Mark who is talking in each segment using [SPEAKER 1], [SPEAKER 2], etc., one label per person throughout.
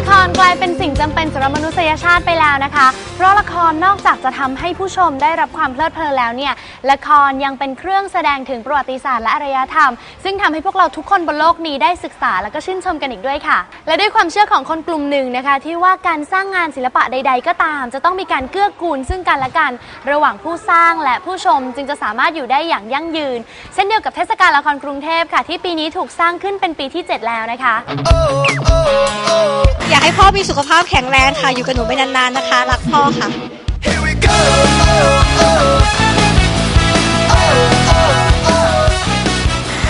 [SPEAKER 1] ละครกลายเป็นสิ่งจำเป็นสำหรับมนุษยชาติไปแล้วนะคะ เพราะละครนอกจากจะทำให้ผู้ชมได้รับความเพลิดเพลินแล้วเนี่ย ละครยังเป็นเครื่องแสดงถึงประวัติศาสตร์และอารยธรรม ซึ่งทำให้พวกเราทุกคนบนโลกนี้ได้ศึกษาและก็ชื่นชมกันอีกด้วยค่ะ และด้วยความเชื่อของคนกลุ่มหนึ่งนะคะ ที่ว่าการสร้างงานศิลปะใด ๆ ก็ตาม จะต้องมีการเกื้อกูลซึ่งกันและกัน ระหว่างผู้สร้างและผู้ชมจึงจะสามารถอยู่ได้อย่างยั่งยืน เช่นเดียวกับเทศกาลละครกรุงเทพค่ะ ที่ปีนี้ถูกสร้างขึ้นเป็นปีที่ 7 แล้วนะคะ
[SPEAKER 2] อยากให้พ่อมีสุขภาพแข็งแรงค่ะ อยู่กับหนูไปนานๆนะคะ รักพ่อค่ะ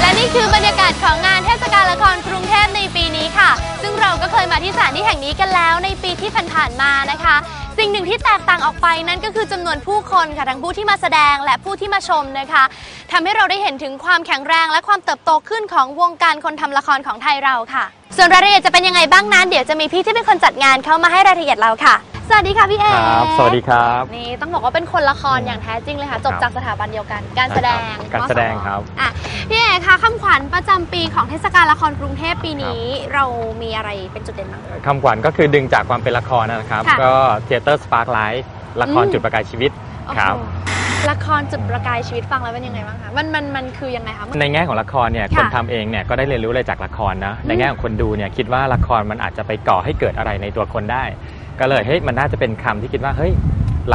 [SPEAKER 1] และนี่คือบรรยากาศของงานเทศกาลละครกรุงเทพในปีนี้ค่ะ ซึ่งเราก็เคยมาที่สถานที่แห่งนี้กันแล้วในปีที่ผ่านๆมานะคะ สิ่งหนึ่งที่แตกต่างออกไปนั่นก็คือจำนวนผู้คนค่ะทั้งผู้ที่มาแสดงและผู้ที่มาชมนะคะ ทำให้เราได้เห็นถึงความแข็งแรง และความเติบโตขึ้นของวงการคนทำละครของไทยเราค่ะ ส่วนรายละเอียดจะเป็นยังไงบ้างนั้น เดี๋ยวจะมีพี่ที่เป็นคนจัดงานเข้ามาให้รายละเอียดเราค่ะ สวัสดีค่ะพี่เอ
[SPEAKER 3] ครับสวัสดีครับ
[SPEAKER 1] นี่ต้องบอกว่าเป็นคนละครอย่างแท้จริงเลยค่ะ จบจากสถาบันเดียวกัน การแสดง
[SPEAKER 3] การแสดงครับ
[SPEAKER 1] อะพี่เอคะคำขวัญประจำปีของเทศกาลละครกรุงเทพปีนี้ เรามีอะไรเป็นจุดเด่นบ้าง
[SPEAKER 3] คำขวัญก็คือดึงจากความเป็นละครนะครับ
[SPEAKER 1] ค่ะ
[SPEAKER 3] ก็เทเตอร์สปาร์คไลท์ละคร
[SPEAKER 1] อืม
[SPEAKER 3] จุดประกายชีวิตครับ
[SPEAKER 1] โอ้โห ละครจุดประกายชีวิตฟังแล้วเป็นยังไงบ้างคะ มันมันมันคือยังไงคะ
[SPEAKER 3] ในแง่ของละครเนี่ย
[SPEAKER 1] ค่ะ
[SPEAKER 3] คนทำเองเนี่ยก็ได้เรียนรู้อะไรจากละครนะ ในแง่ของคนดูเนี่ยคิดว่าละครมันอาจจะไปก่อให้เกิดอะไรในตัวคนได้ ก็เลยเฮ้ยมันน่าจะเป็นคำที่คิดว่าเฮ้ย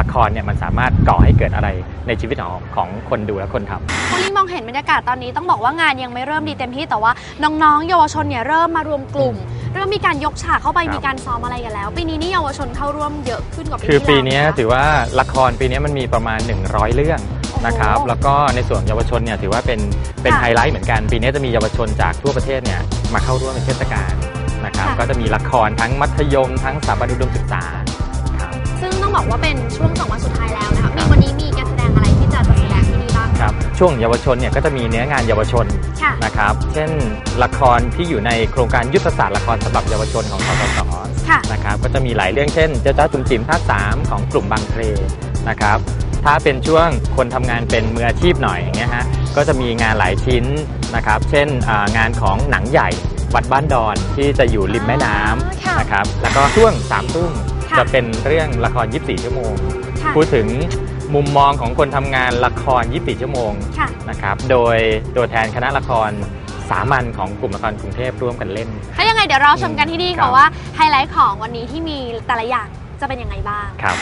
[SPEAKER 3] ละครเนี่ยมันสามารถก่อให้เกิดอะไรในชีวิตของของคนดูและคนทำ
[SPEAKER 1] โคลี่มองเห็นบรรยากาศตอนนี้ต้องบอกว่างานยังไม่เริ่มดีเต็มที่แต่ว่าน้องๆ เยาวชนเนี่ยเริ่มมารวมกลุ่ม เริ่มมีการยกฉากเข้าไป
[SPEAKER 3] ครับ
[SPEAKER 1] มีการซ้อมอะไรกันแล้ว ปีนี้นี่เยาวชนเข้าร่วมเยอะขึ้นกว่าปี
[SPEAKER 3] คือ
[SPEAKER 1] ที่
[SPEAKER 3] ปี
[SPEAKER 1] แล้ว
[SPEAKER 3] นี้
[SPEAKER 1] นะคะ
[SPEAKER 3] ถือว่าละครปีนี้มันมีประมาณ 100 เรื่องนะครับ
[SPEAKER 1] โอ้โห
[SPEAKER 3] แล้วก็ในส่วนเยาวชนเนี่ยถือว่าเป็นเป็น
[SPEAKER 1] ค่ะ
[SPEAKER 3] ไฮไลท์เหมือนกัน ปีนี้จะมีเยาวชนจากทั่วประเทศเนี่ยมาเข้าร่วมในเทศกาลนะครับ
[SPEAKER 1] ค่ะ
[SPEAKER 3] ก็จะมีละครทั้งมัธยม ทั้งสถาบันอุดมศึกษาครับ
[SPEAKER 1] ซึ่งต้องบอกว่าเป็นช่วงสองวันสุดท้ายแล้วนะคะมีวันนี้มี
[SPEAKER 3] ช่วงเยาวชนเนี่ยก็จะมีเนื้องานเยาวชน
[SPEAKER 1] ค่ะ
[SPEAKER 3] นะครับ เช่นละครที่อยู่ในโครงการยุทธศาสตร์ละครสำหรับเยาวชนของสสส
[SPEAKER 1] ค่ะ
[SPEAKER 3] นะครับก็จะมีหลายเรื่องเช่น เจ้าจ้าจุ๋มจิ๋มภาค3ของกลุ่มบางเพลนะครับถ้าเป็นช่วงคนทำงานเป็นมืออาชีพหน่อยอย่างเงี้ยฮะก็จะมีงานหลายชิ้นนะครับ เช่นอ่างานของหนังใหญ่วัดบ้านดอนที่จะอยู่ริมแม่น้
[SPEAKER 1] ค่ะำ
[SPEAKER 3] นะครับแล้วก็ช่วง3ามทุ่ม
[SPEAKER 1] ค่ะ
[SPEAKER 3] จะเป็นเรื่องละคร 24 ชั่วโมง
[SPEAKER 1] ค่ะ
[SPEAKER 3] พูดถึง มุมมองของคนทำงานละคร 24 ชั่วโมง
[SPEAKER 1] ค่ะ
[SPEAKER 3] นะครับ โดยตัวแทนคณะละครสามัญของกลุ่มละครกรุงเทพร่วมกันเล่น
[SPEAKER 1] ถ้ายังไงเดี๋ยวเราชมกันที่นี่
[SPEAKER 3] ครั
[SPEAKER 1] ค่ะ
[SPEAKER 3] บ
[SPEAKER 1] ว่าไฮไลท์ของวันนี้ที่มีแต่ละอย่างจะเป็นยังไงบ้า
[SPEAKER 4] ง ครับ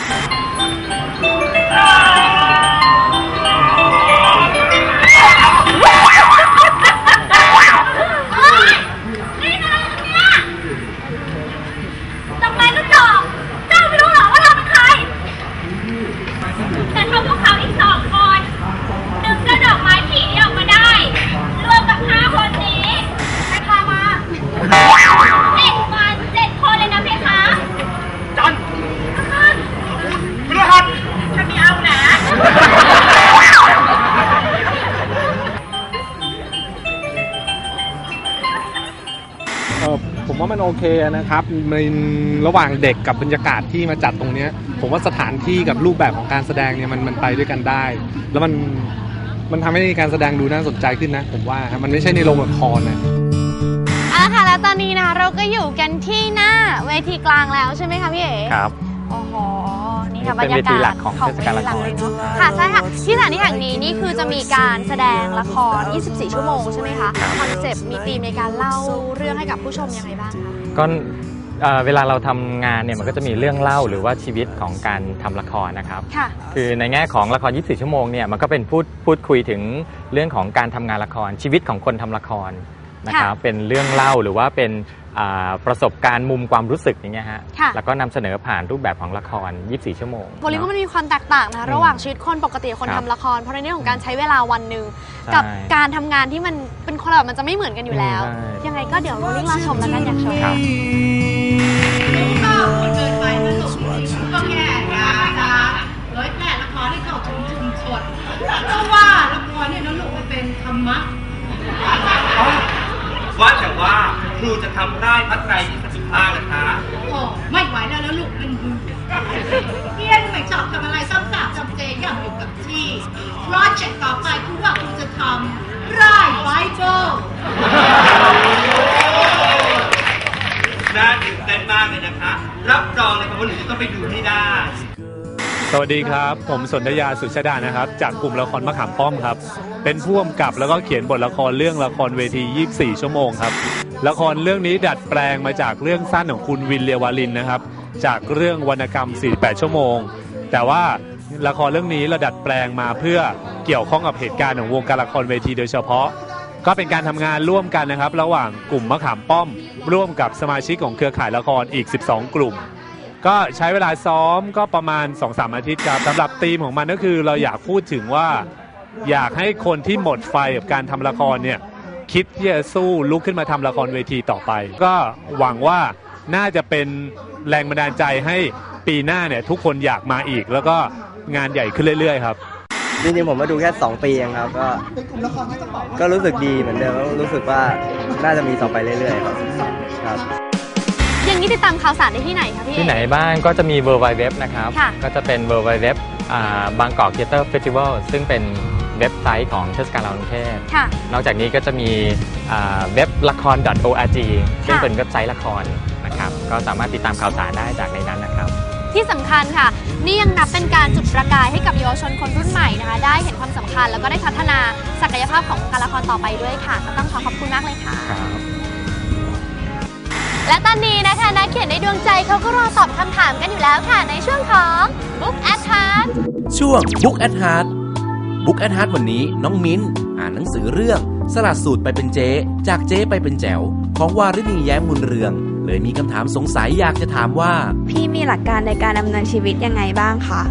[SPEAKER 4] มว่ามัน
[SPEAKER 5] โอเคนะครับในระหว่างเด็กกับบรรยากาศที่มาจัดตรงเนี้ย ผมว่าสถานที่กับรูปแบบของการแสดงเนี่ยมันมันไปด้วยกันได้ แล้วมันมันทำให้การแสดงดูน่าสนใจขึ้นนะ ผมว่ามันไม่ใช่ในโรงละครนะ
[SPEAKER 1] เอาละค่ะแล้วตอนนี้นะคะเราก็อยู่กันที่หน้าเวทีกลางแล้วใช่ไหมคะพี่เอ๋
[SPEAKER 3] ครับ
[SPEAKER 1] โอ้โห นี่ค่ะบ
[SPEAKER 3] เป็
[SPEAKER 1] ร
[SPEAKER 3] น
[SPEAKER 1] ร
[SPEAKER 3] เวยา
[SPEAKER 1] กา
[SPEAKER 3] ที
[SPEAKER 1] ศ
[SPEAKER 3] หลักของเทศกาลละคร
[SPEAKER 1] เวทีหลักเลยเนอะค่ะใช่ค่ะที่สถานที่แห่งนี้นี่คือจะมีการแสดงละคร 24 ชั่วโมงใช่ไหมคะคอนเซปต์มีธีมในการเล่าเรื่องให้กับผู้ชมยังไงบ้างคะ
[SPEAKER 3] ก็เอ่อเวลาเราทำงานเนี่ยมันก็จะมีเรื่องเล่าหรือว่าชีวิตของการทำละครนะครับ
[SPEAKER 1] ค่ะ
[SPEAKER 3] คือในแง่ของละคร 24 ชั่วโมงเนี่ยมันก็เป็นพูดพูดคุยถึงเรื่องของการทำงานละครชีวิตของคนทำละครนะครับเป็นเรื่องเล่าหรือว่าเป็นอ่า ประสบการณ์มุมความรู้สึกอย่างเงี้ยฮะ
[SPEAKER 1] ค่ะ
[SPEAKER 3] แล้วก็นำเสนอผ่านรูปแบบของละคร 24 ชั่วโมง
[SPEAKER 1] โบลิว่ามันมีความแตกต่างนะคะระหว่างชีวิตคนปกติกับคน
[SPEAKER 3] ครั
[SPEAKER 1] ทำ
[SPEAKER 3] บ
[SPEAKER 1] ละคร เพราะในเรื่องของการใช้เวลาวันหนึ่ง
[SPEAKER 3] ใช่
[SPEAKER 1] กับการทำงานที่มันเป็นคนละแบบมันจะไม่เหมือนกันอยู่แล้ว
[SPEAKER 3] ใช่
[SPEAKER 1] ยังไงก็เดี๋ยวโบลิมาชมแล้วกันอยากชม
[SPEAKER 3] ครับ
[SPEAKER 4] ก็เกินไปนะลูกก็แค่งานนะร้อยแปดละครให้เข้าถึงชุมชนเพราะว่าละครเนี่ยนะลูกมันเป็นธรรมะ
[SPEAKER 6] ว่าแต่ว่า ครูจะทำได้พัดใจที่สิบห้าเลยคะ
[SPEAKER 4] โอ้ไม่ไหวแล้วแล้วลูกมันมือเพี้ยนไม่ชอบทำอะไรซ้ำซากจำเจย่ำอยู่กับที่โปรเจกต์ต่อไปคือว่าคุณจะทำร่ายไบเบิล
[SPEAKER 6] น่าตื่นเต้นมากเลยนะว่าหนูจะต้องไปดูให้ได้
[SPEAKER 5] สวัสดีครับ ผมสนธยาสุชาดานะครับ จากกลุ่มละครมะขามป้อมครับ เป็นผู้กำกับแล้วก็เขียนบทละครเรื่องละครเวที 24 ชั่วโมงครับ ละครเรื่องนี้ดัดแปลงมาจากเรื่องสั้นของคุณวินเลียวาลินนะครับ จากเรื่องวรรณกรรม 48 ชั่วโมง แต่ว่าละครเรื่องนี้เราดัดแปลงมาเพื่อเกี่ยวข้องกับเหตุการณ์ของวงการละครเวทีโดยเฉพาะ ก็เป็นการทำงานร่วมกันนะครับ ระหว่างกลุ่มมะขามป้อม ร่วมกับสมาชิกของเครือข่ายละครอีก 12 กลุ่ม ก็ใช้เวลาซ้อมก็ประมาณ 2-3 อาทิตย์ครับสำหรับธีมของมันก็คือเราอยากพูดถึงว่าอยากให้คนที่หมดไฟกับการทำละครเนี่ยคิดที่จะสู้ลุกขึ้นมาทำละครเวทีต่อไป ก็หวังว่าน่าจะเป็นแรงบันดาลใจให้ปีหน้าเนี่ยทุกคนอยากมาอีก แล้วก็งานใหญ่ขึ้นเรื่อยๆครับ
[SPEAKER 7] จริงๆผมมาดูแค่ 2 ปีเองครับ ก็ก็รู้สึกดีเหมือนเดิมรู้สึกว่าน่าจะมีต่อไปเรื่อยๆครับ
[SPEAKER 1] อย่างนี้ติดตามข่าวสารได้ที่ไหนคะพี่
[SPEAKER 3] ที่ไหนบ้างก็จะมี w w w นะครับ
[SPEAKER 1] ค่ะ
[SPEAKER 3] ก็จะเป็น w w w บางกอกเทเตอร์เฟสติวัลซึ่งเป็นเว็บไซต์ของเทศกาลละครกรุงเทพ
[SPEAKER 1] ค่ะ
[SPEAKER 3] นอกจากนี้ก็จะมีอ่าเว็บละคร .org ซึ่ง
[SPEAKER 1] ค่ะ
[SPEAKER 3] เป็นเว็บไซต์ละครนะครับ ก็สามารถติดตามข่าวสารได้จากในนั้นนะครับ
[SPEAKER 1] ที่สำคัญค่ะ นี่ยังนับเป็นการจุดประกายให้กับเยาวชนคนรุ่นใหม่นะคะ ได้เห็นความสำคัญแล้วก็ได้พัฒนาศักยภาพของวงการละครต่อไปด้วยค่ะ ก็ต้องขอขอบคุณมากเลยค่ะ
[SPEAKER 3] ครับ
[SPEAKER 1] และตอนนี้นะคะนักเขียนในดวงใจเขาก็รอตอบคำถามกันอยู่แล้วค่ะในช่วงของ Book at Heart
[SPEAKER 8] ช่วง Book at Heart Book at Heart วันนี้น้องมิ้น อ่านหนังสือเรื่อง สลัดสูตรไปเป็นเจ๊จากเจ๊ไปเป็นแจ๋ว ของวาริณีแย้มบุญเรือง เลยมีคำถามสงสัยอยากจะถามว่า
[SPEAKER 2] พี่มีหลักการในการดำเนินชีวิตยังไงบ้างคะ